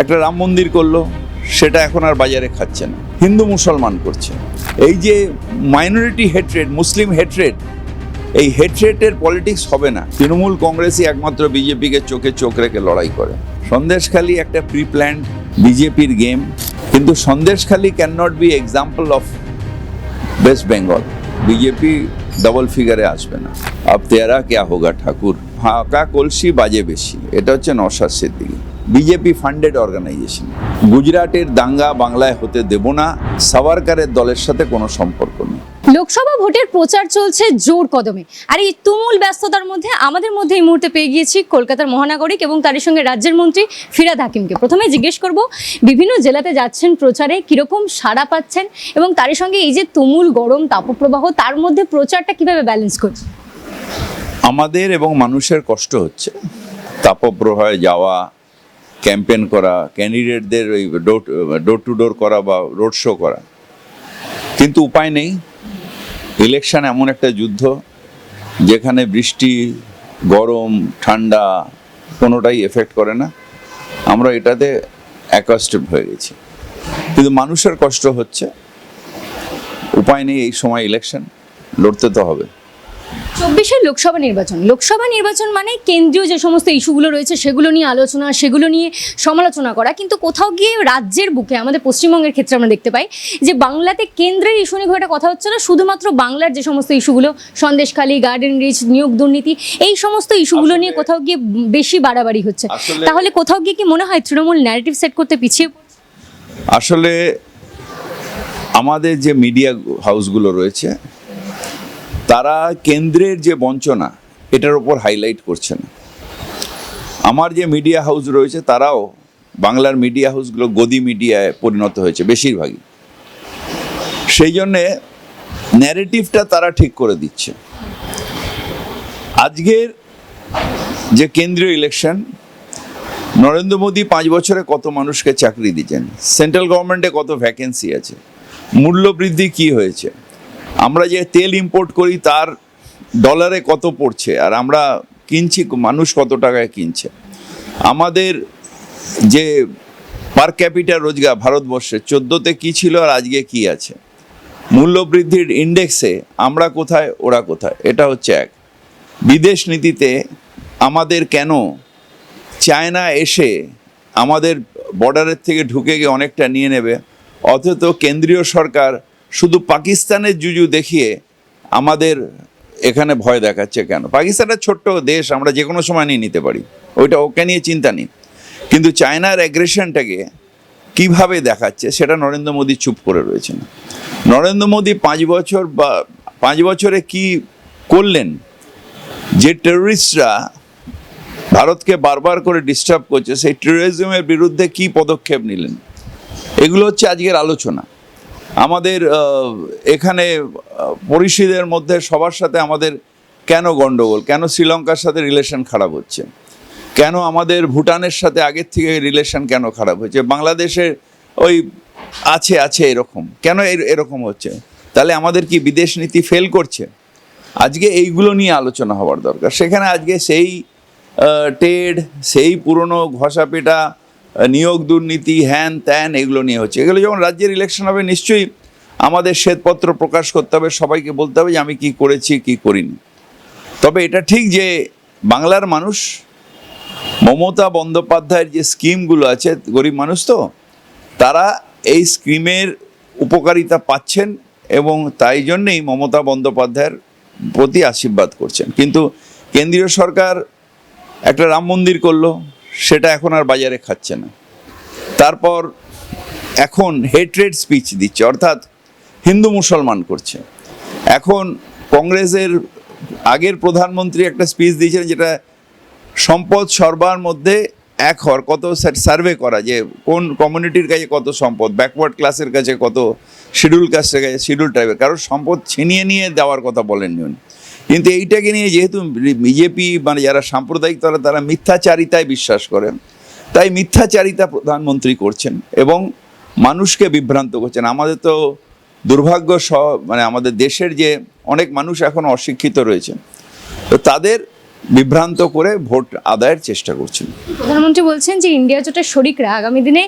একটা রাম মন্দির করল, সেটা এখন আর বাজারে খাচ্ছে না। হিন্দু মুসলমান করছে। এই যে মাইনরিটি হেট্রেড মুসলিম হেট্রেড এই হেট্রেটের পলিটিক্স হবে না। তৃণমূল কংগ্রেসই একমাত্র বিজেপিকে চোখে চোখ রেখে লড়াই করে। সন্দেশখালি একটা প্রি প্ল্যান্ড বিজেপির গেম কিন্তু Sandeshkhali can not be example of West Bengal BJP double ফিগারে আসবে না। আপ তেয়ারা কেয়া হোগা ঠাকুর? ফাঁকা কলসি বাজে বেশি? এটা হচ্ছে Naushad Siddiqui. BJP funded organization গুজরাটের দাঙ্গা বাংলায় হতে দেব না সাভারকারের দলের সাথে কোনো সম্পর্ক নেই। লোকসভা ভোটের প্রচার চলছে জোর কদমে। আর এই তুমুল ব্যস্ততার মধ্যে আমাদের মধ্যে এই মুহূর্তে পেয়ে গিয়েছি কলকাতার মহানাগরিক এবং তারই সঙ্গে রাজ্যের মন্ত্রী ফিরাদ হাকিমকে। প্রথমে জিজ্ঞেস করব বিভিন্ন জেলাতে যাচ্ছেন প্রচারে কীরকম সাড়া পাচ্ছেন এবং তারই সঙ্গে এই যে তুমুল গরম তাপপ্রবাহ তার মধ্যে প্রচারটা কীভাবে ব্যালেন্স করছে আমাদের এবং মানুষের কষ্ট হচ্ছে। তাপপ্রবাহে যাওয়া ক্যাম্পেন করা, ক্যান্ডিডেটদের ওই ডোর ডোর টু ডোর করা বা রোড শো করা। কিন্তু উপায় নেই। ইলেকশন এমন একটা যুদ্ধ, যেখানে বৃষ্টি, গরম, ঠান্ডা কোনোটাই এফেক্ট করে না। আমরা এটাতে অ্যাকস্টেড হয়ে গেছি। কিন্তু মানুষের কষ্ট হচ্ছে। উপায় নেই এই সময় ইলেকশন লড়তে তো হবে। চব্বিশের লোকসভা নির্বাচন। লোকসভা নির্বাচন মানে কেন্দ্রীয় যে সমস্ত ইস্যুগুলো রয়েছে সেগুলো নিয়ে আলোচনা সেগুলো নিয়ে সমালোচনা করা। কিন্তু কোথাও গিয়ে রাজ্যের বুকে আমাদের পশ্চিমবঙ্গের ক্ষেত্রে আমরা দেখতে পাই যে বাংলাতে কেন্দ্রের ইস্যু নিয়ে একটা কথা হচ্ছে না শুধুমাত্র বাংলার যে সমস্ত ইস্যুগুলো সন্দেশখালী গার্ডেন রিচ নিয়োগ দুর্নীতি এই সমস্ত ইস্যুগুলো নিয়ে কোথাও গিয়ে বেশি বাড়াবাড়ি হচ্ছে। তাহলে কোথাও গিয়ে কি মনে হয় তৃণমূল ন্যারেটিভ সেট করতে পিছিয়ে আসলে আমাদের যে মিডিয়া হাউসগুলো রয়েছে তারা কেন্দ্রের যে বঞ্চনা, এটার উপর হাইলাইট করছে না। আমার যে মিডিয়া হাউস রয়েছে, তারাও বাংলার মিডিয়া হাউসগুলো গদি মিডিয়ায় পরিণত হয়েছে, বেশিরভাগই। সেই জন্যে ন্যারেটিভটা তারা ঠিক করে দিচ্ছে। আজকের যে কেন্দ্রীয় ইলেকশন নরেন্দ্র মোদী পাঁচ বছরে কত মানুষকে চাকরি দিয়েছেন সেন্ট্রাল গভর্নমেন্টে কত ভ্যাকেন্সি আছে? মূল্য বৃদ্ধি কি হয়েছে? আমরা যে তেল ইম্পোর্ট করি, তার ডলারে কত পড়ছে? আর আমরা কিনছি, মানুষ কত টাকায় কিনছে? আমাদের যে পার ক্যাপিটাল রোজগার ভারতবর্ষে, চোদ্দোতে কি ছিল আর আজকে কি আছে? মূল্য বৃদ্ধির ইন্ডেক্সে আমরা কোথায়, ওরা কোথায়? এটা হচ্ছে এক। বিদেশ নীতিতে আমাদের কেন চায়না এসে আমাদের বর্ডারের থেকে ঢুকে গিয়ে অনেকটা নিয়ে নেবে? অথচ কেন্দ্রীয় সরকার শুধু পাকিস্তানের জুজু দেখিয়ে আমাদের এখানে ভয় দেখাচ্ছে কেন? পাকিস্তানের ছোট্ট দেশ, আমরা যে কোনো সময় নিয়ে নিতে পারি। ওইটা ওকে নিয়ে চিন্তা নেই। কিন্তু চায়নার অ্যাগ্রেশনটাকে কীভাবে দেখাচ্ছে, সেটা নরেন্দ্র মোদী চুপ করে রয়েছেন। নরেন্দ্র মোদী পাঁচ বছর বা পাঁচ বছরে কি করলেন? যে টেররিস্টরা ভারতকে বারবার করে ডিস্টার্ব করছে, সেই টেরোরিজমের বিরুদ্ধে কি পদক্ষেপ নিলেন? এগুলো হচ্ছে আজকের আলোচনা। আমাদের এখানে পরিষদের মধ্যে সবার সাথে আমাদের কেন গন্ডগোল? কেন শ্রীলঙ্কার সাথে রিলেশন খারাপ হচ্ছে? কেন আমাদের ভুটানের সাথে আগের থেকে রিলেশন কেন খারাপ হচ্ছে বাংলাদেশের ওই আছে আছে এরকম। কেন এর- এরকম হচ্ছে? তাহলে আমাদের কি বিদেশ নীতি ফেল করছে? আজকে এইগুলো নিয়ে আলোচনা হওয়ার দরকার। সেখানে আজকে সেই টেড সেই পুরনো ঘষাপেটা আহ, নিয়োগ দুর্নীতি, হ্যান ত্যান এগুলো নিয়ে হচ্ছে। এগুলো যখন রাজ্যের ইলেকশন হবে, নিশ্চয়ই আমাদের শ্বেতপত্র প্রকাশ করতে হবে, সবাইকে বলতে হবে যে আমি কি করেছি, কি করিনি। তবে এটা ঠিক যে বাংলার মানুষ, মমতা বন্দ্যোপাধ্যায়ের যে স্কিমগুলো আছে, গরিব মানুষ তো, তারা এই স্কিমের উপকারিতা পাচ্ছেন এবং তাই জন্যেই মমতা বন্দ্যোপাধ্যায়ের প্রতি আশীর্বাদ করছেন। কিন্তু কেন্দ্রীয় সরকার একটা রাম মন্দির করল সেটা এখন আর বাজারে খাচ্ছে না। তারপর এখন হেট্রেড স্পিচ দিচ্ছে, অর্থাৎ হিন্দু মুসলমান করছে। এখন কংগ্রেসের আগের প্রধানমন্ত্রী একটা স্পিচ দিয়েছিলেন যেটা সম্পদ সর্বার মধ্যে এক হওয়ার কত সার্ভে করা যে কোন কমিউনিটির কাছে কত সম্পদ ব্যাকওয়ার্ড ক্লাসের কাছে কত শিডিউল কাস্টের কাছে শিডিউল ট্রাইবের কারোর সম্পদ ছিনিয়ে নিয়ে দেওয়ার কথা বলেননি উনি। কিন্তু এইটাকে নিয়ে যেহেতু বিজেপি মানে যারা সাম্প্রদায়িক তারা তারা মিথ্যাচারিতায় বিশ্বাস করেন। তাই মিথ্যাচারিতা প্রধানমন্ত্রী করছেন এবং মানুষকে বিভ্রান্ত করছেন। আমাদের তো দুর্ভাগ্য সহ মানে আমাদের দেশের যে অনেক মানুষ এখন অশিক্ষিত রয়েছে তো তাদের বিভ্রান্ত করে ভোট আদায়ের চেষ্টা করছেন। প্রধানমন্ত্রী বলছেন যে ইন্ডিয়া জোটের শরিকরা আগামী দিনে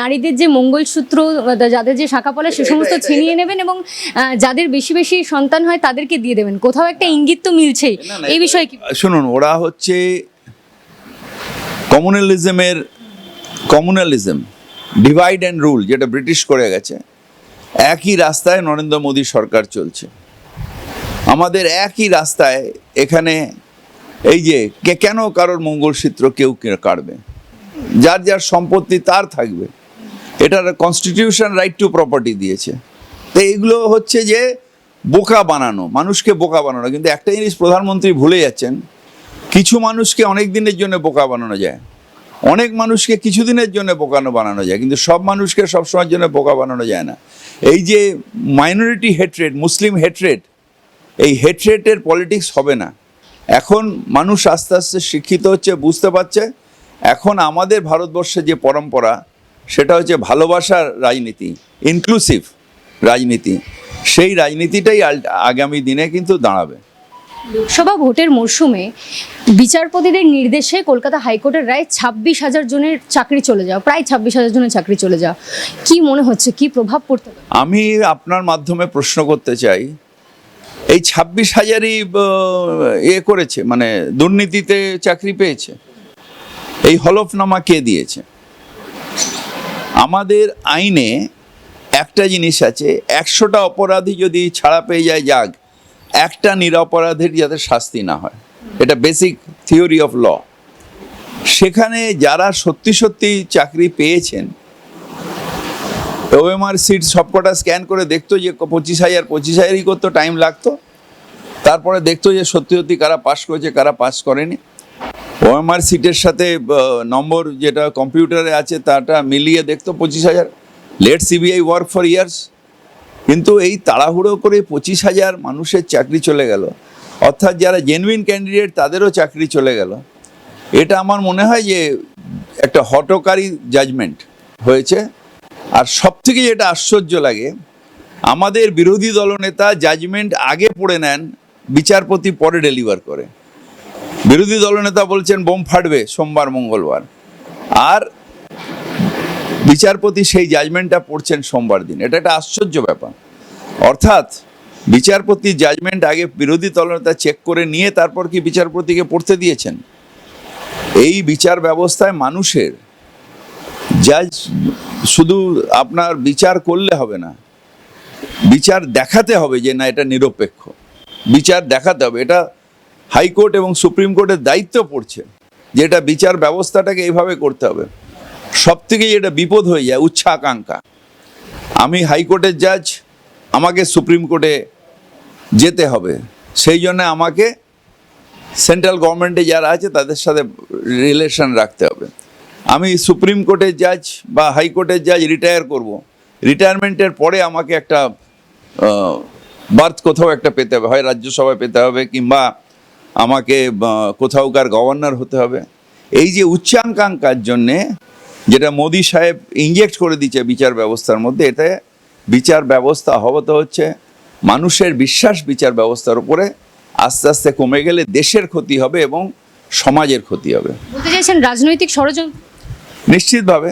নারীদের যে মঙ্গলসূত্র আহ, যাদের যে শাখা পলা সে সমস্ত ছিনিয়ে নেবেন এবং যাদের বেশি বেশি সন্তান হয় তাদেরকে দিয়ে দেবেন। কোথাও একটা ইঙ্গিত তো মিলছেই। এই বিষয়ে শুনুন ওরা হচ্ছে কমিউনালিজমের কমিউনালিজম ডিভাইড অ্যান্ড রুল যেটা ব্রিটিশ করে গেছে একই রাস্তায় নরেন্দ্র মোদী সরকার চলছে। আমাদের একই রাস্তায় এখানে এই যে, কে, কেন কারোর মঙ্গলসূত্র কেউ কাটবে? যার যার সম্পত্তি তার থাকবে। এটার কনস্টিটিউশন রাইট টু প্রপার্টি দিয়েছে। তো এইগুলো হচ্ছে যে, বোকা বানানো, মানুষকে বোকা বানানো। কিন্তু একটা জিনিস প্রধানমন্ত্রী ভুলে যাচ্ছেন, কিছু মানুষকে অনেক দিনের জন্য বোকা বানানো যায়। অনেক মানুষকে কিছুদিনের জন্য বোকানো বানানো যায়, কিন্তু সব মানুষকে সবসময়ের জন্য বোকা বানানো যায় না। এই যে মাইনরিটি হেট্রেড মুসলিম হেট্রেড এই হেট্রেটের পলিটিক্স হবে না। এখন মানুষ আস্তে আস্তে শিক্ষিত হচ্ছে বুঝতে পারছে। এখন আমাদের ভারতবর্ষে যে পরম্পরা সেটা হচ্ছে ভালোবাসার রাজনীতি ইনক্লুসিভ রাজনীতি। সেই রাজনীতিটাই আগামী দিনে কিন্তু দাঁড়াবে। লোকসভা ভোটের মরশুমে বিচারপতিদের নির্দেশে কলকাতা হাইকোর্টের রায় ছাব্বিশ হাজার জনের চাকরি চলে যাওয়া প্রায় ছাব্বিশ হাজার জনের চাকরি চলে যাওয়া। কি মনে হচ্ছে? কি প্রভাব পড়তে আমি আপনার মাধ্যমে প্রশ্ন করতে চাই এই ছাব্বিশ হাজারই এ করেছে মানে দুর্নীতিতে চাকরি পেয়েছে। এই হলফনামা কে দিয়েছে? আমাদের আইনে একটা জিনিস আছে, একশোটা অপরাধী যদি ছাড়া পেয়ে যায়, যাক, একটা নিরপরাধীর যাতে শাস্তি না হয়। এটা বেসিক থিওরি অফ ল সেখানে যারা সত্যি সত্যি চাকরি পেয়েছেন ওএমআর সিট সবকটা স্ক্যান করে দেখতো যে পঁচিশ হাজার, পঁচিশ হাজারই করতো টাইম লাগতো। তারপরে দেখতো যে সত্যি সত্যি কারা পাস করেছে, কারা পাস করেনি। ওএমআর সিটের সাথে নম্বর যেটা কম্পিউটারে আছে তাটা মিলিয়ে দেখতো পঁচিশ হাজার। Let CBI work for years কিন্তু এই তাড়াহুড়ো করে পঁচিশ হাজার মানুষের চাকরি চলে গেল। অর্থাৎ যারা জেনুইন ক্যান্ডিডেট তাদেরও চাকরি চলে গেল। এটা আমার মনে হয় যে একটা হটকারী জাজমেন্ট হয়েছে। আর সব থেকে যেটা আশ্চর্য লাগে, আমাদের বিরোধী দলনেতা জাজমেন্ট আগে পড়ে নেন, বিচারপতি পরে ডেলিভার করে। বিরোধী দলনেতা বলছেন, বোম ফাটবে সোমবার, মঙ্গলবার। আর বিচারপতি সেই জাজমেন্টটা পড়ছেন সোমবার দিন। এটা একটা আশ্চর্য ব্যাপার। অর্থাৎ, বিচারপতি জাজমেন্ট আগে বিরোধী দলনেতা চেক করে নিয়ে তারপর কি বিচারপতিকে পড়তে দিয়েছেন? এই বিচার ব্যবস্থায় মানুষের জাজ, শুধু আপনার বিচার করলে হবে না, বিচার দেখাতে হবে যে না, এটা নিরপেক্ষ। বিচার দেখাতে হবে। এটা হাইকোর্ট এবং সুপ্রিম কোর্টের দায়িত্ব পড়ছে যে এটা বিচার ব্যবস্থাটাকে এইভাবে করতে হবে। সব থেকে যেটা বিপদ হয়ে যায় উচ্চাকাঙ্ক্ষা আমি হাইকোর্টের জাজ, আমাকে সুপ্রিম কোর্টে যেতে হবে। সেই জন্য আমাকে সেন্ট্রাল গভর্নমেন্টে যারা আছে, তাদের সাথে রিলেশন রাখতে হবে। আমি সুপ্রিম কোর্টের জাজ বা হাইকোর্টের জাজ রিটায়ার করব। রিটায়ারমেন্টের পরে আমাকে একটা বার্থ কোথাও একটা পেতে হবে, হয় রাজ্যসভায় পেতে হবে কিংবা আমাকে কোথাওকার গভর্নর হতে হবে। এই যে উচ্চাকাঙ্ক্ষার জন্যে যেটা মোদি সাহেব ইঞ্জেক্ট করে দিচ্ছে বিচার ব্যবস্থার মধ্যে, এতে বিচার ব্যবস্থা হবে তো হচ্ছে, মানুষের বিশ্বাস বিচার ব্যবস্থার উপরে আস্তে আস্তে কমে গেলে দেশের ক্ষতি হবে এবং সমাজের ক্ষতি হবে। বলতে চাইছেন রাজনৈতিক ষড়যন্ত্র নিশ্চিতভাবে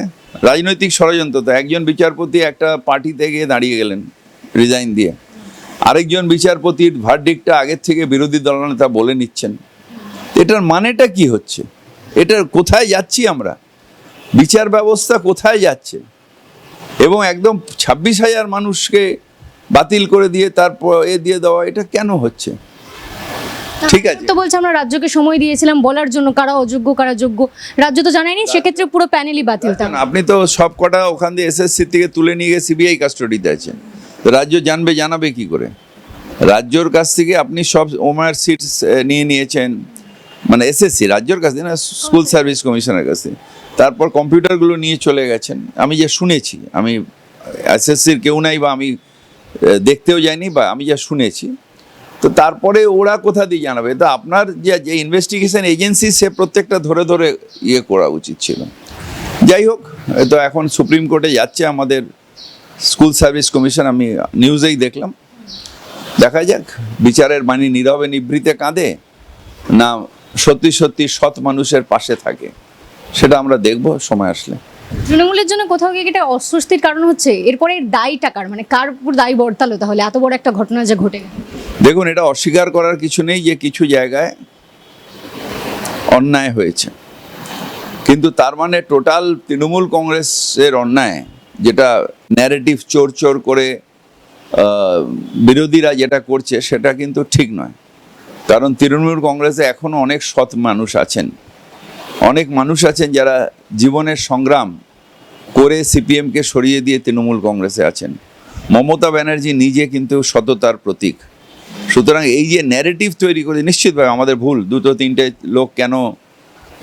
রাজনৈতিক ষড়যন্ত্র তো, একজন বিচারপতি একটা পার্টিতে গিয়ে দাঁড়িয়ে গেলেন রিজাইন দিয়ে। আরেকজন বিচারপতির ভার্ডিকটা আগের থেকে বিরোধী দলনেতা বলে নিচ্ছেন। এটার মানেটা কি হচ্ছে? এটার কোথায় যাচ্ছি আমরা? বিচার ব্যবস্থা কোথায় যাচ্ছে? এবং একদম ছাব্বিশ হাজার মানুষকে বাতিল করে দিয়ে তারপর এ দিয়ে দেওয়া, এটা কেন হচ্ছে? ঠিক আছে। তো বলছে আমরা রাজ্যকে সময় দিয়েছিলাম বলার জন্য কারা অযোগ্য কারা যোগ্য। রাজ্য তো জানায়নি সেক্ষেত্রে পুরো প্যানেলই বাতিল আপনি তো সব কটা ওখান দিয়ে এসএসসি থেকে তুলে নিয়ে গিয়ে সিবিআই কাস্টডিতে আছেন। তো রাজ্য জানবে জানাবে কি করে? রাজ্যর কাছ থেকে আপনি সব ওমার সিটস নিয়ে নিয়েছেন। মানে এসএসসি রাজ্যর কাছ থেকে না স্কুল সার্ভিস কমিশনের কাছে তারপর কম্পিউটারগুলো নিয়ে চলে গেছেন। আমি যে শুনেছি আমি এসএসসির কেউ নাই বা আমি দেখতেও যাইনি বা আমি যা শুনেছি তো তারপরে ওরা কোথা দিয়ে জানাবে? তো আপনার যে যে ইনভেস্টিগেশন এজেন্সি সে প্রত্যেকটা ধরে ধরে ইয়ে করা উচিত ছিল। যাই হোক তো এখন সুপ্রিম কোর্টে যাচ্ছে আমাদের স্কুল সার্ভিস কমিশন, আমি নিউজেই দেখলাম। দেখা যাক, বিচারের বাণী নীরবে নিভৃতে কাঁদে, না সত্যি সত্যি সৎ মানুষের পাশে থাকে, সেটা আমরা দেখব, সময় আসলে। তৃণমূলের জন্য কোথাও গিয়ে এটা অস্বস্তির কারণ হচ্ছে? এরপরে দায়ী টাকার মানে কার উপর দায়ী বর্তালো তাহলে? এত বড় একটা ঘটনা যে ঘটে। গেল দেখুন, এটা অস্বীকার করার কিছু নেই যে কিছু জায়গায় অন্যায় হয়েছে। কিন্তু তার মানে টোটাল তৃণমূল কংগ্রেসের অন্যায়, যেটা ন্যারেটিভ চোর চোর করে বিরোধীরা যেটা করছে, সেটা কিন্তু ঠিক নয়। কারণ তৃণমূল কংগ্রেসে এখনও অনেক সৎ মানুষ আছেন। অনেক মানুষ আছেন যারা জীবনের সংগ্রাম করে সিপিএমকে সরিয়ে দিয়ে তৃণমূল কংগ্রেসে আছেন। মমতা ব্যানার্জি নিজে কিন্তু সততার প্রতীক। সুতরাং এই যে ন্যারেটিভ তৈরি করে, নিশ্চিতভাবে আমাদের ভুল। দুটো, তিনটে লোক কেন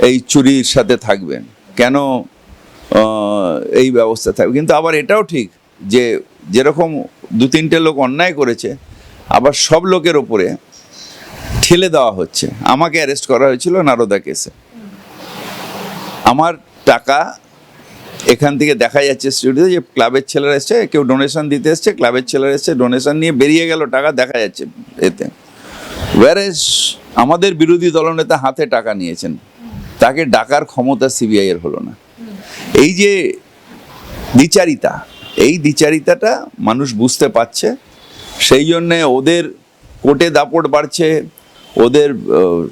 এই চুরির সাথে থাকবেন কেন এই ব্যবস্থা থাকবে? কিন্তু আবার এটাও ঠিক যে যেরকম দু, তিনটে লোক অন্যায় করেছে, আবার সব লোকের ওপরে ঠেলে দেওয়া হচ্ছে। আমাকে অ্যারেস্ট করা হয়েছিল নারদা কেসে। আমার টাকা এখান থেকে দেখা যাচ্ছে স্টুডিও যে ক্লাবের ছেলেরা এসছে, কেউ ডোনেশন দিতে এসছে ক্লাবের ছেলেরা এসছে ডোনেশন নিয়ে বেরিয়ে গেল টাকা দেখা যাচ্ছে এতে। ওয়ারেস আমাদের বিরোধী দলনেতা হাতে টাকা নিয়েছেন, তাকে ডাকার ক্ষমতা সিবিআই এর হলো না। এই যে দ্বিচারিতা, এই দ্বিচারিতাটা মানুষ বুঝতে পারছে, সেই জন্যে ওদের কোর্টে দাপট বাড়ছে, ওদের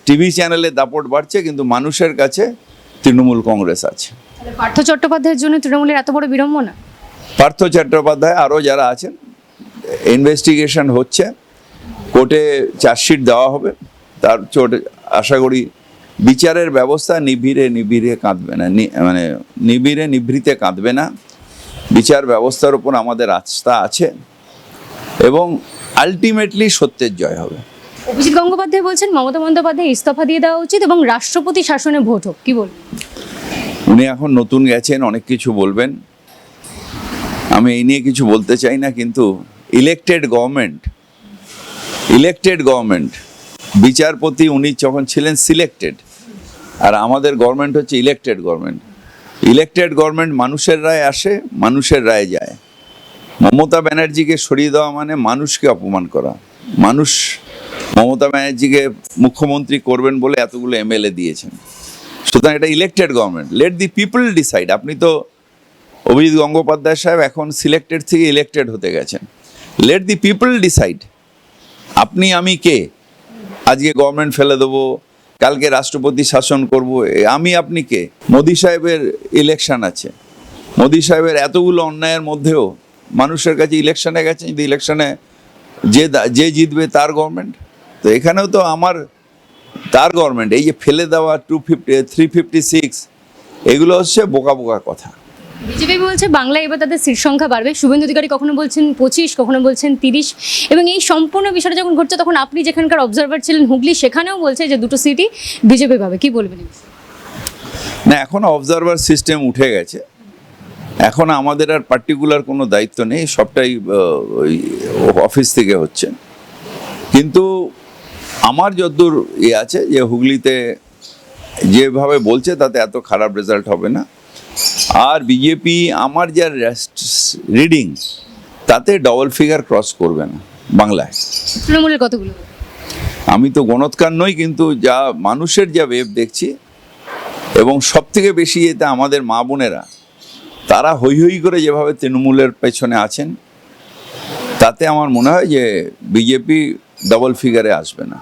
টিভি চ্যানেলে দাপট বাড়ছে, কিন্তু মানুষের কাছে তৃণমূল কংগ্রেস আছে। পার্থ চট্টোপাধ্যায়ের জন্য তৃণমূলের এত বড় বিড়ম্বনা? পার্থ চট্টোপাধ্যায় আরও যারা আছেন ইনভেস্টিগেশন হচ্ছে কোর্টে চার্জশিট দেওয়া হবে তার চোট আশা করি বিচারের ব্যবস্থা নিবিড়ে নিবিড়ে কাঁদবে না মানে নিবিড়ে নিভৃতে কাঁদবে না। বিচার ব্যবস্থার উপর আমাদের আস্থা আছে এবং আলটিমেটলি সত্যের জয় হবে। অভিজিৎ গঙ্গোপাধ্যায় বলছেন মমতা বন্দ্যোপাধ্যায় ইস্তফা দিয়ে দেওয়া উচিত এবং রাষ্ট্রপতি শাসনে ভোট হোক কি বলবেন? উনি এখন নতুন গেছেন, অনেক কিছু বলবেন। আমি এই নিয়ে কিছু বলতে চাই না, কিন্তু ইলেকটেড গভর্নমেন্ট ইলেকটেড গভর্নমেন্ট বিচারপতি উনি যখন ছিলেন সিলেক্টেড আর আমাদের গভর্নমেন্ট হচ্ছে ইলেকটেড গভর্নমেন্ট ইলেকটেড গভর্নমেন্ট মানুষের রায় আসে, মানুষের রায় যায়। মমতা ব্যানার্জিকে সরিয়ে দেওয়া মানে মানুষকে অপমান করা। মানুষ মমতা ব্যানার্জিকে মুখ্যমন্ত্রী করবেন বলে এতগুলো এমএলএ দিয়েছেন। সুতরাং এটা elected government let the people decide আপনি তো অভিজিৎ গঙ্গোপাধ্যায় সাহেব এখন সিলেক্টেড থেকে ইলেকটেড হতে গেছেন। লেট দি পিপল ডিসাইড আপনি, আমি কে? আজকে গভর্নমেন্ট ফেলে দেবো, কালকে রাষ্ট্রপতি শাসন করব আমি, আপনি কে? মোদি সাহেবের ইলেকশন আছে। মোদি সাহেবের এতগুলো অন্যায়ের মধ্যেও মানুষের কাছে ইলেকশনে গেছে যদি ইলেকশনে যে যে জিতবে তার গভর্নমেন্ট তো এখানেও তো আমার তার গভর্নমেন্ট এই যে ফেলে দেওয়া two fifty three fifty six এগুলো হচ্ছে বোকা বোকা কথা। বিজেপি বলছে বাংলায় এবার তাদের সিট সংখ্যা বাড়বে। শুভেন্দু অধিকারী কখনো বলছেন পঁচিশ কখনো বলছেন তিরিশ এবং এই সম্পূর্ণ বিষয়টা যখন ঘটছে তখন আপনি যেখানকার অবজারভার ছিলেন হুগলি সেখানেও বলছে যে দুটো সিটই বিজেপি পাবে। কি বলবেন না এখন অবজারভার সিস্টেম উঠে গেছে। এখন আমাদের আর পার্টিকুলার কোনো দায়িত্ব নেই সবটাই অফিস থেকে হচ্ছে। কিন্তু আমার যদ্দূর ইয়ে আছে যে হুগলিতে যেভাবে বলছে তাতে এত খারাপ রেজাল্ট হবে না। আর বিজেপি আমার যা রিডিং তাতে ডবল ফিগার ক্রস করবে না বাংলায়। তৃণমূলের কতগুলো? আমি তো গণৎকার নই কিন্তু যা মানুষের যা ওয়েব দেখছি এবং সব থেকে বেশি এতে আমাদের মা বোনেরা তারা হৈ হৈ করে যেভাবে তৃণমূলের পেছনে আছেন তাতে আমার মনে হয় যে বিজেপি ডবল ফিগারে আসবে না।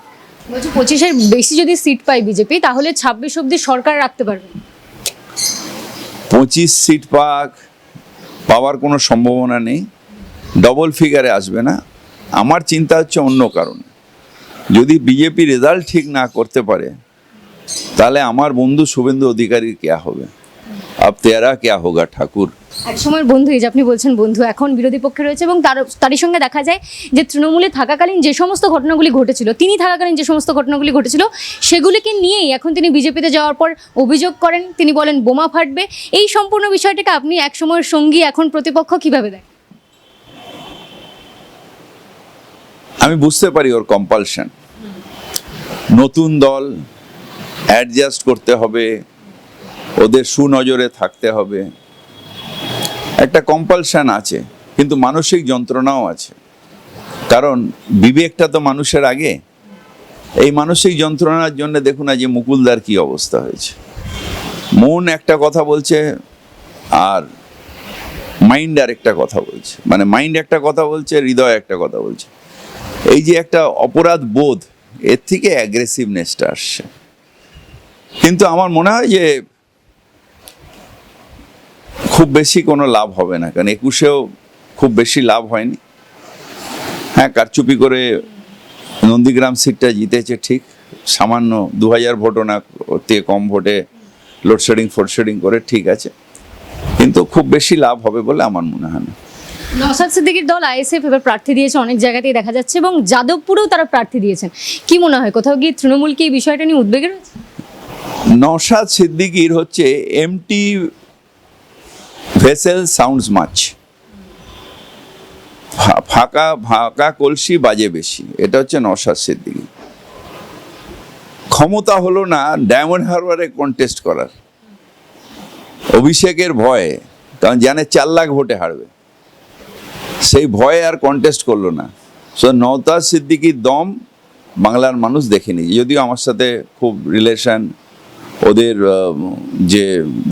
বলছি পঁচিশের বেশি যদি সিট পায় বিজেপি তাহলে ছাব্বিশ অব্দি সরকার রাখতে পারবে। পঁচিশ সিট পাক, পাওয়ার কোনো সম্ভাবনা নেই ডবল ফিগারে আসবে না। আমার চিন্তা হচ্ছে অন্য কারণে। যদি বিজেপি রেজাল্ট ঠিক না করতে পারে, তাহলে আমার বন্ধু শুভেন্দু অধিকারীর কেয়া হবে? আব তেরা কেয়া হোগা ঠাকুর? এক বন্ধু, এই যে আপনি বলছেন বন্ধু, এখন বিরোধী পক্ষে রয়েছে এবং তার, তারই সঙ্গে দেখা যায় যে তৃণমূলে থাকাকালীন যে সমস্ত ঘটনাগুলি ঘটেছিল, তিনি থাকাকালীন যে সমস্ত ঘটনাগুলি ঘটেছিল, সেগুলিকে নিয়েই এখন তিনি বিজেপিতে যাওয়ার পর অভিযোগ করেন। তিনি বলেন, বোমা ফাটবে। এই সম্পূর্ণ বিষয়টাকে আপনি এক সময়ের সঙ্গী এখন প্রতিপক্ষ কীভাবে দেন আমি বুঝতে পারি ওর কম্পালশন নতুন দল অ্যাডজাস্ট করতে হবে, ওদের সুনজরে থাকতে হবে। একটা কম্পালশান আছে, কিন্তু মানসিক যন্ত্রণাও আছে। কারণ বিবেকটা তো মানুষের আগে। এই মানসিক যন্ত্রণার জন্য দেখুন আজ মুকুলদার কি অবস্থা হয়েছে। মন একটা কথা বলছে, আর মাইন্ড আর একটা কথা বলছে। মানে মাইন্ড একটা কথা বলছে, হৃদয় একটা কথা বলছে। এই যে একটা অপরাধ বোধ, এর থেকে অ্যাগ্রেসিভনেসটা আসছে। কিন্তু আমার মনে হয় যে খুব বেশি কোনো লাভ হবে না কারণ একুশেও খুব বেশি লাভ হয়নি। হ্যাঁ কারচুপি করে নন্দীগ্রাম সিটটা জিতেছে ঠিক সামান্য দু হাজার ভোটও না থেকে কম ভোটে লোডশেডিং ফোডশেডিং করে ঠিক আছে কিন্তু খুব বেশি লাভ হবে বলে আমার মনে হয় না। নসাদ সিদ্দিকির দল আইএসএফ এবার প্রার্থী দিয়েছে অনেক জায়গাতেই দেখা যাচ্ছে এবং যাদবপুরেও তারা প্রার্থী দিয়েছেন। কি মনে হয় কোথাও গিয়ে তৃণমূল কি এই বিষয়টা নিয়ে উদ্বেগে রয়েছে? নওশাদ সিদ্দিকির হচ্ছে এমটি ভেসেল সাউন্ডস মাছ। ফাঁকা ফাঁকা কলসি বাজে বেশি। এটা হচ্ছে নওশাদ সিদ্দিকি। ক্ষমতা হলো না ডায়মন্ড হারবারে কন্টেস্ট করার। অভিষেকের ভয়ে, কারণ জানে চার লাখ ভোটে হারবে। সেই ভয়ে আর কন্টেস্ট করল না। সো নওতাজ সিদ্দিকির দম বাংলার মানুষ দেখেনি। যদিও আমার সাথে খুব রিলেশন ওদের যে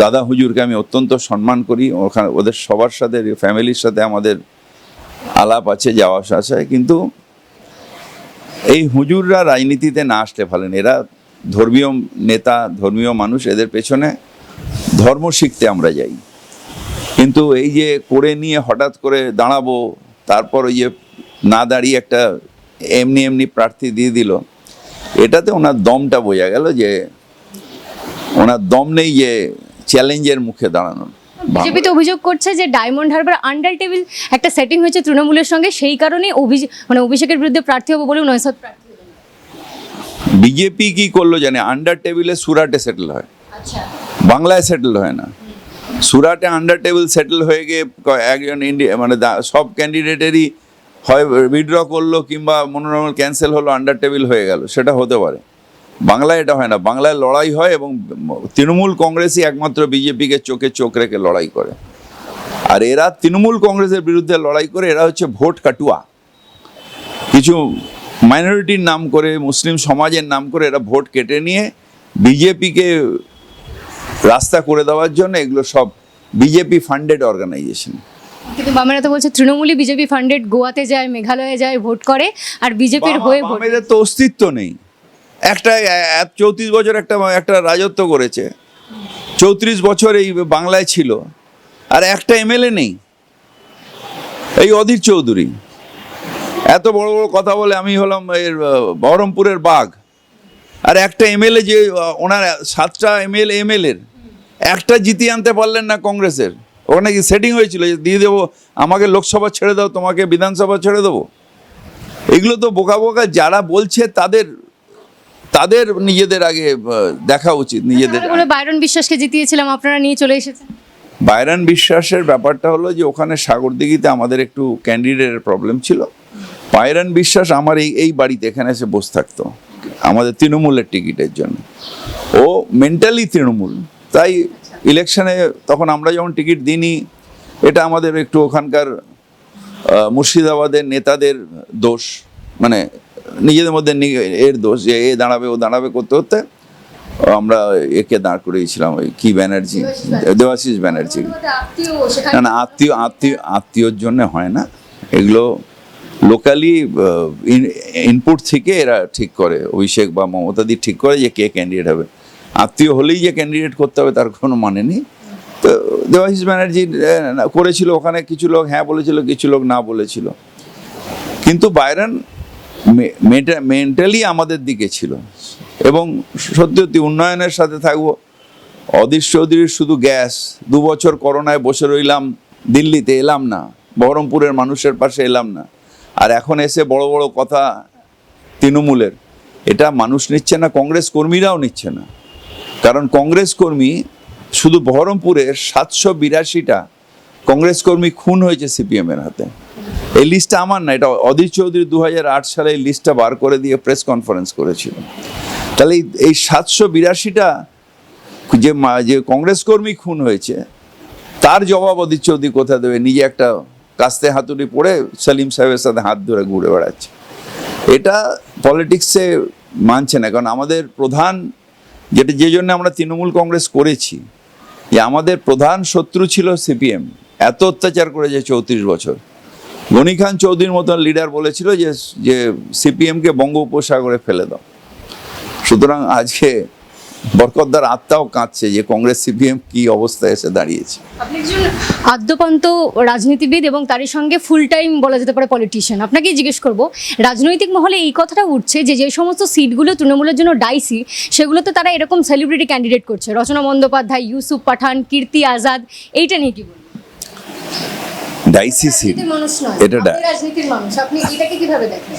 দাদা হুজুরকে আমি অত্যন্ত সম্মান করি, ওখানে ওদের সবার সাথে, ফ্যামিলির সাথে আমাদের আলাপ আছে, যাওয়া আসা আছে, কিন্তু এই হুজুররা রাজনীতিতে না আসতে পারেন। এরা ধর্মীয় নেতা, ধর্মীয় মানুষ, এদের পেছনে ধর্ম শিখতে আমরা যাই। কিন্তু এই যে করে নিয়ে হঠাৎ করে দাঁড়াবো, তারপর ওই যে না দাঁড়িয়ে একটা এমনি এমনি প্রার্থী দিয়ে দিল, এটাতে ওনার দমটা বোঝা গেল যে ওনার দম নেই যে চ্যালেঞ্জের মুখে দাঁড়ানোর বিজেপি তো অভিযোগ করছে যে ডায়মন্ড হারবার আন্ডার টেবিল একটা সেটিং হয়েছে তৃণমূলের সঙ্গে সেই কারণে মানে অভিষেকের বিরুদ্ধে প্রার্থী হব বলেও নয়সাদ প্রার্থী বিজেপি কি করল জানে? আন্ডার টেবিলে সুরাটে সেটেল হয়। আচ্ছা। বাংলায় সেটেল হয় না। সুরাটে আন্ডার টেবিল সেটেল হয়ে গিয়ে একজন ইন্ডিয়া মানে সব ক্যান্ডিডেটেরই হয় উইথড্র করল কিংবা মনোনয়ন ক্যান্সেল হলো আন্ডার টেবিল হয়ে গেল। সেটা হতে পারে। বাংলায় এটা হয় না বাংলায় লড়াই হয় এবং তৃণমূল কংগ্রেসই একমাত্র বিজেপিকে চোখে চোখ রেখে লড়াই করে। আর এরা তৃণমূল কংগ্রেসের বিরুদ্ধে লড়াই করে এরা হচ্ছে ভোট কাটুয়া। কিছু মাইনরিটির নাম করে মুসলিম সমাজের নাম করে এরা ভোট কেটে নিয়ে বিজেপিকে রাস্তা করে দেওয়ার জন্য এগুলো সব বিজেপি ফান্ডেড অর্গানাইজেশন কিন্তু বামেরা তো বলছে তৃণমূলই বিজেপি ফান্ডেড গোয়াতে যায় মেঘালয়ে যায় ভোট করে আর বিজেপির হয়ে ভোট তো অস্তিত্ব নেই। একটা চৌত্রিশ বছর একটা একটা রাজত্ব করেছে। চৌত্রিশ বছর এই বাংলায় ছিল। আর একটা এমএলএ নেই। এই অধীর চৌধুরী। এত বড় বড় কথা বলে আমি হলাম এর বহরমপুরের বাঘ। আর একটা এমএলএ যে ওনার সাতটা এমএলএ এমএলএর একটা জিতিয়ে আনতে পারলেন না কংগ্রেসের। ওখানে কি সেটিং হয়েছিল যে, দিয়ে দেবো, আমাকে লোকসভা ছেড়ে দাও, তোমাকে বিধানসভা ছেড়ে দেবো। এগুলো তো বোকা বোকা, যারা বলছে তাদের তাদের নিজেদের আগে দেখা উচিত নিজেদের বাইরন বিশ্বাসকে জিতিয়েছিলাম আপনারা নিয়ে চলে এসেছেন। বাইরান বিশ্বাসের ব্যাপারটা হলো যে ওখানে সাগরদিঘিতে আমাদের একটু ক্যান্ডিডেটের প্রবলেম ছিল। বাইরান বিশ্বাস আমার এই এই বাড়িতে এখানে এসে বসে থাকতো আমাদের তৃণমূলের টিকিটের জন্য। ও মেন্টালি তৃণমূল তাই ইলেকশনে তখন আমরা যখন টিকিট দিইনি এটা আমাদের একটু ওখানকার মুর্শিদাবাদের নেতাদের দোষ মানে নিজেদের মধ্যে এর দোষ যে এ দাঁড়াবে, ও দাঁড়াবে করতে করতে, আমরা একে দাঁড় করিয়েছিলাম ওই কি ব্যানার্জি? দেবাশিস ব্যানার্জি। না না, আত্মীয় আত্মীয়, আত্মীয়র জন্য হয় না। এগুলো লোকালি ইনপুট থেকে এরা ঠিক করে। অভিষেক বা মমতাদি ঠিক করে যে কে ক্যান্ডিডেট হবে। আত্মীয় হলেই যে ক্যান্ডিডেট করতে হবে, তার কোনো মানে নেই। তো দেবাশিস ব্যানার্জি করেছিল ওখানে, কিছু লোক হ্যাঁ বলেছিল, কিছু লোক না বলেছিল। কিন্তু বাইরন মেন্টালি আমাদের দিকে ছিল। এবং সত্যি উন্নয়নের সাথে থাকব। অধীর চৌধুরীর শুধু গ্যাস। দু বছর করোনায় বসে রইলাম, দিল্লিতে এলাম না। বহরমপুরের মানুষের পাশে এলাম না। আর এখন এসে বড় বড় কথা তৃণমূলের। এটা মানুষ নিচ্ছে না, কংগ্রেস কর্মীরাও নিচ্ছে না। কারণ কংগ্রেস কর্মী শুধু বহরমপুরের সাতশো বিরাশিটা কংগ্রেস কর্মী খুন হয়েছে সিপিএমের হাতে। এই লিস্টটা আমার না, এটা অধীর চৌধুরী দু হাজার আট সালে এই লিস্টটা বার করে দিয়ে প্রেস কনফারেন্স করেছিল। তাহলে এই- সাতশো বিরাশিটা যে যে কংগ্রেস কর্মী খুন হয়েছে, তার জবাব অধীর চৌধুরী কোথায় দেবে? নিজে একটা কাস্তে হাতুড়ি পড়ে সালিম সাহেবের সাথে হাত ধরে ঘুরে বেড়াচ্ছে। এটা পলিটিক্সে মানছে না, কারণ আমাদের প্রধান যেটা, যে জন্য আমরা তৃণমূল কংগ্রেস করেছি, যে আমাদের প্রধান শত্রু ছিল সিপিএম। এত অত্যাচার করেছে চৌত্রিশ বছর। গনি খান চৌধুরীর মতন লিডার বলেছিল যে যে সিপিএমকে বঙ্গোপসাগরে ফেলে দাও। সুতরাং আজকে বরকতদার আত্মাও কাঁদছে যে কংগ্রেস সিপিএম কি অবস্থায় এসে দাঁড়িয়েছে। আদ্যপান্ত রাজনীতিবিদ এবং তারই সঙ্গে ফুল টাইম বলা যেতে পারে পলিটিশিয়ান আপনাকে জিজ্ঞেস করব, রাজনৈতিক মহলে এই কথাটা উঠছে যে যে সমস্ত সিটগুলো তৃণমূলের জন্য ডাইসি সেগুলোতে তারা এরকম সেলিব্রিটি ক্যান্ডিডেট করছে। রচনা বন্দ্যোপাধ্যায়, ইউসুফ পাঠান, কীর্তি আজাদ, এইটা নিয়ে কি বলবেন? ডাইসি সিট রাজনীতির এটা রাজনীতির মানুষ। আপনি এটাকে কীভাবে দেখেন?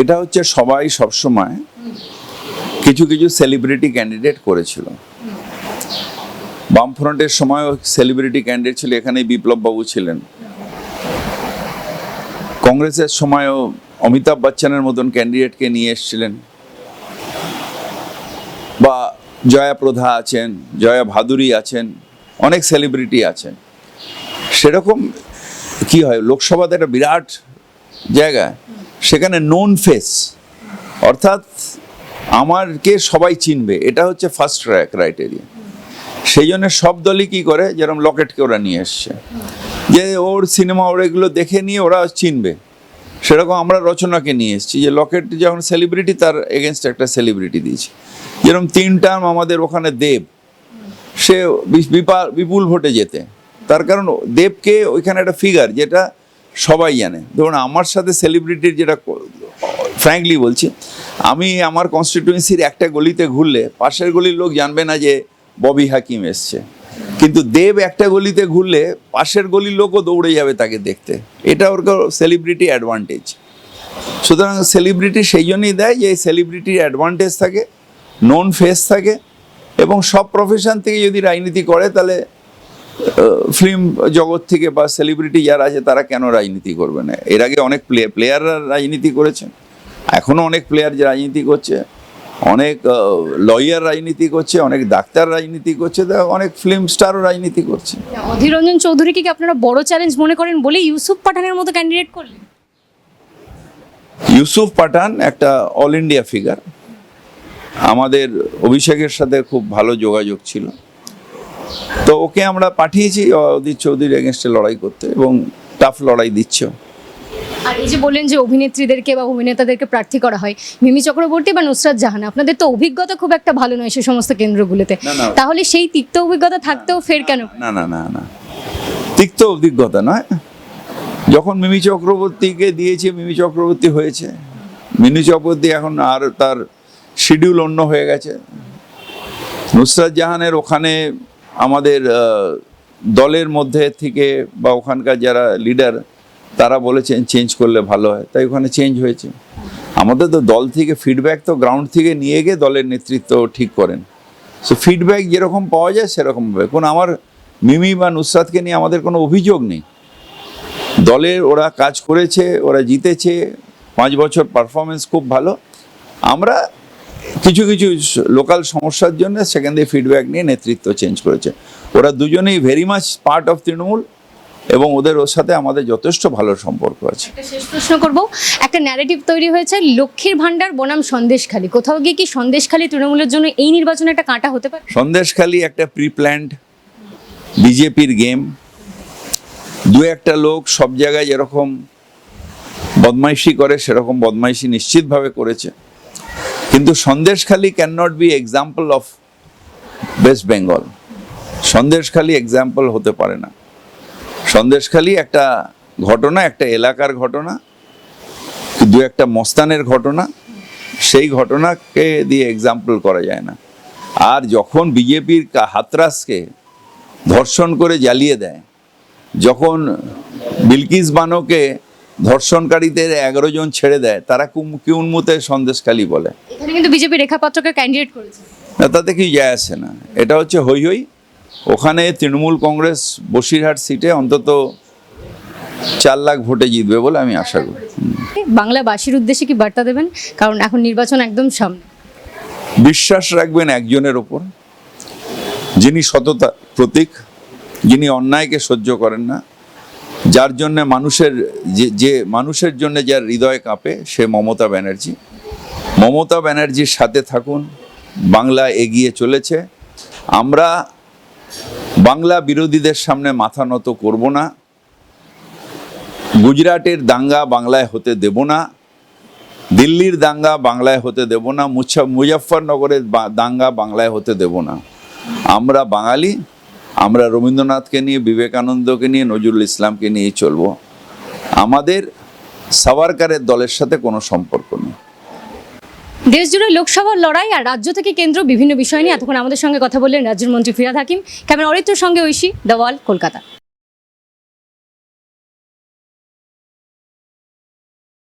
এটা হচ্ছে সবাই সবসময় কিছু কিছু সেলিব্রিটি ক্যান্ডিডেট করেছিল। বামফ্রন্টের সময় সেলিব্রিটি ক্যান্ডিডেট ছিল এখানে বিপ্লব বাবু ছিলেন। কংগ্রেসের সময়ও অমিতাভ বচ্চনের মতন ক্যান্ডিডেটকে নিয়ে এসেছিলেন। বা জয়া প্রধা আছেন জয়া ভাদুরী আছেন অনেক সেলিব্রিটি আছেন। সেরকম কি হয়, লোকসভাতে একটা বিরাট জায়গা, সেখানে নোন ফেস অর্থাৎ আমারকে সবাই চিনবে, এটা হচ্ছে ফার্স্ট ক্রাইটেরিয়া সেই জন্য সব দলই কী করে, যেরকম লকেটকে ওরা নিয়ে এসছে। যে ওর সিনেমা, ওর এগুলো দেখে নিয়ে ওরা চিনবে। সেরকম আমরা রচনাকে নিয়ে এসেছি, যে লকেট যখন সেলিব্রিটি তার এগেনস্ট একটা সেলিব্রিটি দিয়েছি। যেরকম তিন টার্ম আমাদের ওখানে দেব, সে বিপুল ভোটে যেতে তার কারণ দেবকে ওইখানে একটা ফিগার যেটা সবাই জানে। ধরুন আমার সাথে সেলিব্রিটির যেটা ফ্র্যাঙ্কলি বলছি, আমি আমার কনস্টিটিউয়েন্সির একটা গলিতে ঘুরলে পাশের গলির লোক জানবে না যে ববি হাকিম এসছে। কিন্তু দেব একটা গলিতে ঘুরলে পাশের গলির লোকও দৌড়ে যাবে তাকে দেখতে। এটা ওর সেলিব্রিটি অ্যাডভান্টেজ সুতরাং সেলিব্রিটি সেই জন্যই দেয় যে সেলিব্রিটির অ্যাডভান্টেজ থাকে নন ফেস থাকে, এবং সব প্রফেশন থেকে যদি রাজনীতি করে তাহলে ফিল্ম জগৎ থেকে বা সেলিব্রিটি যারা আছে তারা কেন রাজনীতি করবে না? এর আগে অনেক প্লে প্লেয়াররা রাজনীতি করেছেন। এখনও অনেক প্লেয়ার যে রাজনীতি করছে অনেক লয়ার রাজনীতি করছে অনেক ডাক্তার রাজনীতি করছে অনেক ফিল্ম স্টারও রাজনীতি করছে। অধীর রঞ্জন চৌধুরীকে কি আপনারা বড় চ্যালেঞ্জ মনে করেন বলে ইউসুফ পাঠানের মতো ক্যান্ডিডেট করলেন? ইউসুফ পাঠান একটা অল ইন্ডিয়া ফিগার আমাদের অভিষেকের সাথে খুব ভালো যোগাযোগ ছিল। তো ওকে আমরা পাঠিয়েছি অদিত চৌধুরীর এগেনস্টে লড়াই করতে এবং টাফ লড়াই দিচ্ছে। আর এই যে বললেন যে অভিনেত্রীদেরকে বা অভিনেতাদেরকে প্রার্থী করা হয় মিমি চক্রবর্তী বা নুসরাত জাহান আপনাদের তো অভিজ্ঞতা খুব একটা ভালো নয় সে সমস্ত কেন্দ্রগুলোতে। তাহলে সেই তিক্ত অভিজ্ঞতা থাকতেও ফের কেন? না না না না। তিক্ত অভিজ্ঞতা নয়। যখন মিমি চক্রবর্তীকে দিয়েছে মিমি চক্রবর্তী হয়েছে। মিমি চক্রবর্তী এখন আর তার শিডিউল অন্য হয়ে গেছে। নুসরাত জাহানের ওখানে আমাদের দলের মধ্যে থেকে বা ওখানকার যারা লিডার তারা বলেছেন চেঞ্জ করলে ভালো হয়। তাই ওখানে চেঞ্জ হয়েছে। আমাদের তো দল থেকে ফিডব্যাক তো গ্রাউন্ড থেকে নিয়ে গিয়ে দলের নেতৃত্ব ঠিক করেন। সো ফিডব্যাক যেরকম পাওয়া যায় সেরকম হবে। কোন আমার মিমি বা নুসরাতকে নিয়ে আমাদের কোনো অভিযোগ নেই। দলের ওরা কাজ করেছে, ওরা জিতেছে, পাঁচ বছর পারফরমেন্স খুব ভালো। আমরা কিছু কিছু লোকাল সমস্যার জন্য সেখান থেকে ফিডব্যাক নিয়ে নেতৃত্ব চেঞ্জ করেছে। ওরা দুজনেই very much part of Trinamool এবং ওদের ওর সাথে আমাদের যথেষ্ট ভালো সম্পর্ক আছে। একটা শেষ প্রশ্ন করব। একটা ন্যারেটিভ তৈরি হয়েছে লক্ষ্মীর ভান্ডার বনাম সন্দেশখালী। কোথাও গিয়ে কি সন্দেশখালী তৃণমূলের জন্য এই নির্বাচনে একটা কাঁটা হতে পারে? সন্দেশখালি একটা প্রি প্ল্যান্ড বিজেপির গেম দু একটা লোক সব জায়গায় যেরকম বদমাইশি করে সেরকম বদমাইশি নিশ্চিতভাবে করেছে। কিন্তু Sandeshkhali can not be example of West Bengal Sandeshkhali example হতে পারে না। সন্দেশখালি একটা ঘটনা, একটা এলাকার ঘটনা, দু একটা মস্তানের ঘটনা, সেই ঘটনাকে দিয়ে এক্সাম্পল করা যায় না। আর যখন বিজেপির হাতরাসকে ধর্ষণ করে জ্বালিয়ে দেয়, যখন বিলকিস বানোকে ধর্ষণকারীদের এগারো জন ছেড়ে দেয় তারা কি উন্মুতে সন্দেশখালী বলে? এখানে কিন্তু বিজেপি রেখা পাত্রকে ক্যান্ডিডেট করেছে। না তাতে কি যায় আসে না। এটা হচ্ছে হই হই ওখানে তৃণমূল কংগ্রেস বসিরহাট সিটে অন্তত চার লাখ ভোটে জিতবে বলে আমি আশা করি। বাংলাবাসীর উদ্দেশ্যে কি বার্তা দেবেন? কারণ এখন নির্বাচন একদম সামনে। বিশ্বাস রাখবেন একজনের ওপর। যিনি সততা প্রতীক যিনি অন্যায়কে সহ্য করেন না যার জন্য মানুষের যে যে মানুষের জন্য যার হৃদয় কাঁপে, সে মমতা ব্যানার্জি। মমতা ব্যানার্জির সাথে থাকুন, বাংলা এগিয়ে চলেছে। আমরা বাংলা বিরোধীদের সামনে মাথা নত করব না। গুজরাটের দাঙ্গা বাংলায় হতে দেব না। দিল্লির দাঙ্গা বাংলায় হতে দেব না। মুছা, মুজফ্ফরনগরের দাঙ্গা বাংলায় হতে দেব না। আমরা বাঙালি আমরা রবীন্দ্রনাথকে নিয়ে, বিবেকানন্দকে নিয়ে, নজরুল ইসলামকে নিয়েই চলব। আমাদের সাভারকারের দলের সাথে কোনো সম্পর্ক নেই। দেশ জুড়ে লোকসভার লড়াই আর রাজ্য থেকে কেন্দ্র বিভিন্ন বিষয় নিয়ে এতক্ষণ আমাদের সঙ্গে কথা বললেন রাজ্যের মন্ত্রী ফিরাদ হাকিম। ক্যামেরা অরিত্রর সঙ্গে ঐশী, দেওয়াল, কলকাতা।